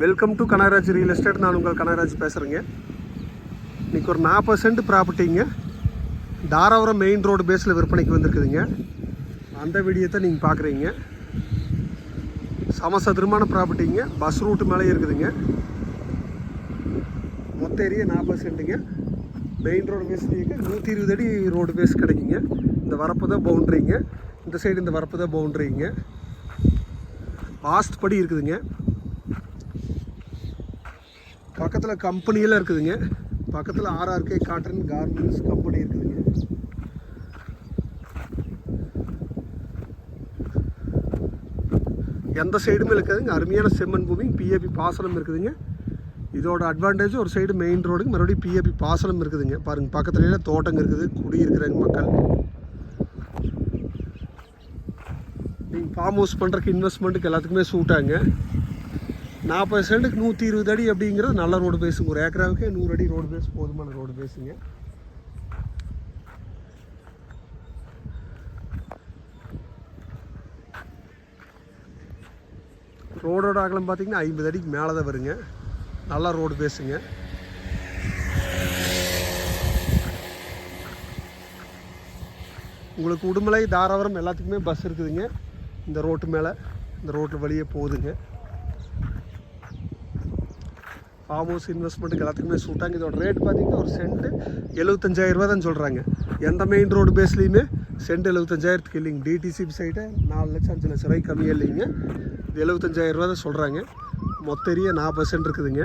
Welcome to Kanagaraj real estate நான் உங்கள் கனகராஜ் பேசுகிறேங்க இன்றைக்கி ஒரு நாற்பது சென்ட் ப்ராப்பர்ட்டிங்க தாராபுரம் மெயின் ரோடு பேஸில் விற்பனைக்கு வந்திருக்குதுங்க. அந்த வீடியோத்தை நீங்கள் பார்க்குறீங்க சமசதுரமான ப்ராப்பர்ட்டிங்க பஸ் ரூட்டு மேலே இருக்குதுங்க. மொத்த ஏரியா நாற்பது சென்ட்டுங்க மெயின் ரோடு பேஸ்லேங்க நூற்றி இருபது அடி ரோடு பேஸ் கிடைக்குங்க. இந்த வரப்பு தான் பவுண்ட்ரிங்க இந்த சைடு இந்த வரப்பு தான் பவுண்ட்ரிங்க வாஸ்ட் படி இருக்குதுங்க. பக்கத்தில் கம்பெனியெல்லாம் இருக்குதுங்க. பக்கத்தில் ஆர்ஆர்கே காட்டன் கார்மெண்ட்ஸ் கம்பெனி இருக்குதுங்க. எந்த சைடுமே இருக்காதுங்க அருமையான செம்மண் பூமி பிஏபி பாசனம் இருக்குதுங்க. இதோட அட்வான்டேஜ் ஒரு சைடு மெயின் ரோடுக்கு மறுபடியும் பிஏபி பாசனம் இருக்குதுங்க. பாருங்கள் பக்கத்துலேயே தோட்டங்க இருக்குது. குடியிருக்கிறாங்க மக்கள். நீங்கள் ஃபார்ம் ஹவுஸ் பண்ணுறதுக்கு இன்வெஸ்ட்மெண்ட்டுக்கு எல்லாத்துக்குமே சூட்டாங்க நாற்பது சென்ட்டுக்கு நூற்றி இருபது அடி அப்படிங்கிறது நல்ல ரோடு பேஸுங்க ஒரு ஏக்கராவுக்கே நூறு அடி ரோடு பேஸ் போதுமான ரோடு பேஸுங்க ரோடோட அகலம் பார்த்தீங்கன்னா ஐம்பது அடிக்கு மேலே தான் வருங்க. நல்லா ரோடு பேஸுங்க உங்களுக்கு உடுமலை தாராபுரம் எல்லாத்துக்குமே பஸ் இருக்குதுங்க. இந்த ரோட்டு மேலே இந்த ரோட்டு வழியே போகுதுங்க. ஃபார்ம் ஹவுஸ் இன்வெஸ்ட்மெண்ட்டுக்கு எல்லாத்துக்குமே சூட்டாங்க இதோட ரேட் பார்த்தீங்கன்னா ஒரு சென்ட்டு எழுபத்தஞ்சாயிரம் ரூபா தான் சொல்கிறாங்க எந்த மெயின் ரோடு பேஸ்லேயுமே சென்ட் எழுபத்தஞ்சாயிரத்துக்கு இல்லைங்க. டிடிசி சைட்டை நாலு லட்சம் அஞ்சு லட்சம் ரூபாய்க்கு கம்மியாக இல்லைங்க. இது எழுபத்தஞ்சாயிரம் ரூபா தான் சொல்கிறாங்க மொத்த ஏரியா நாற்பது சென்ட் இருக்குதுங்க.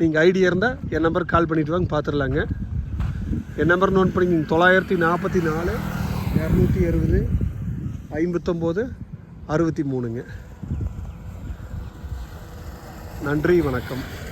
நீங்கள் ஐடியா இருந்தால் என் நம்பருக்கு கால் பண்ணிட்டு வாங்க பார்த்துடலாங்க என் நம்பர் நோட் பண்ணிக்கிங்க. தொள்ளாயிரத்தி நாற்பத்தி நாலு இரநூத்தி அறுபது ஐம்பத்தொம்போது அறுபத்தி மூணுங்க. நன்றி வணக்கம்.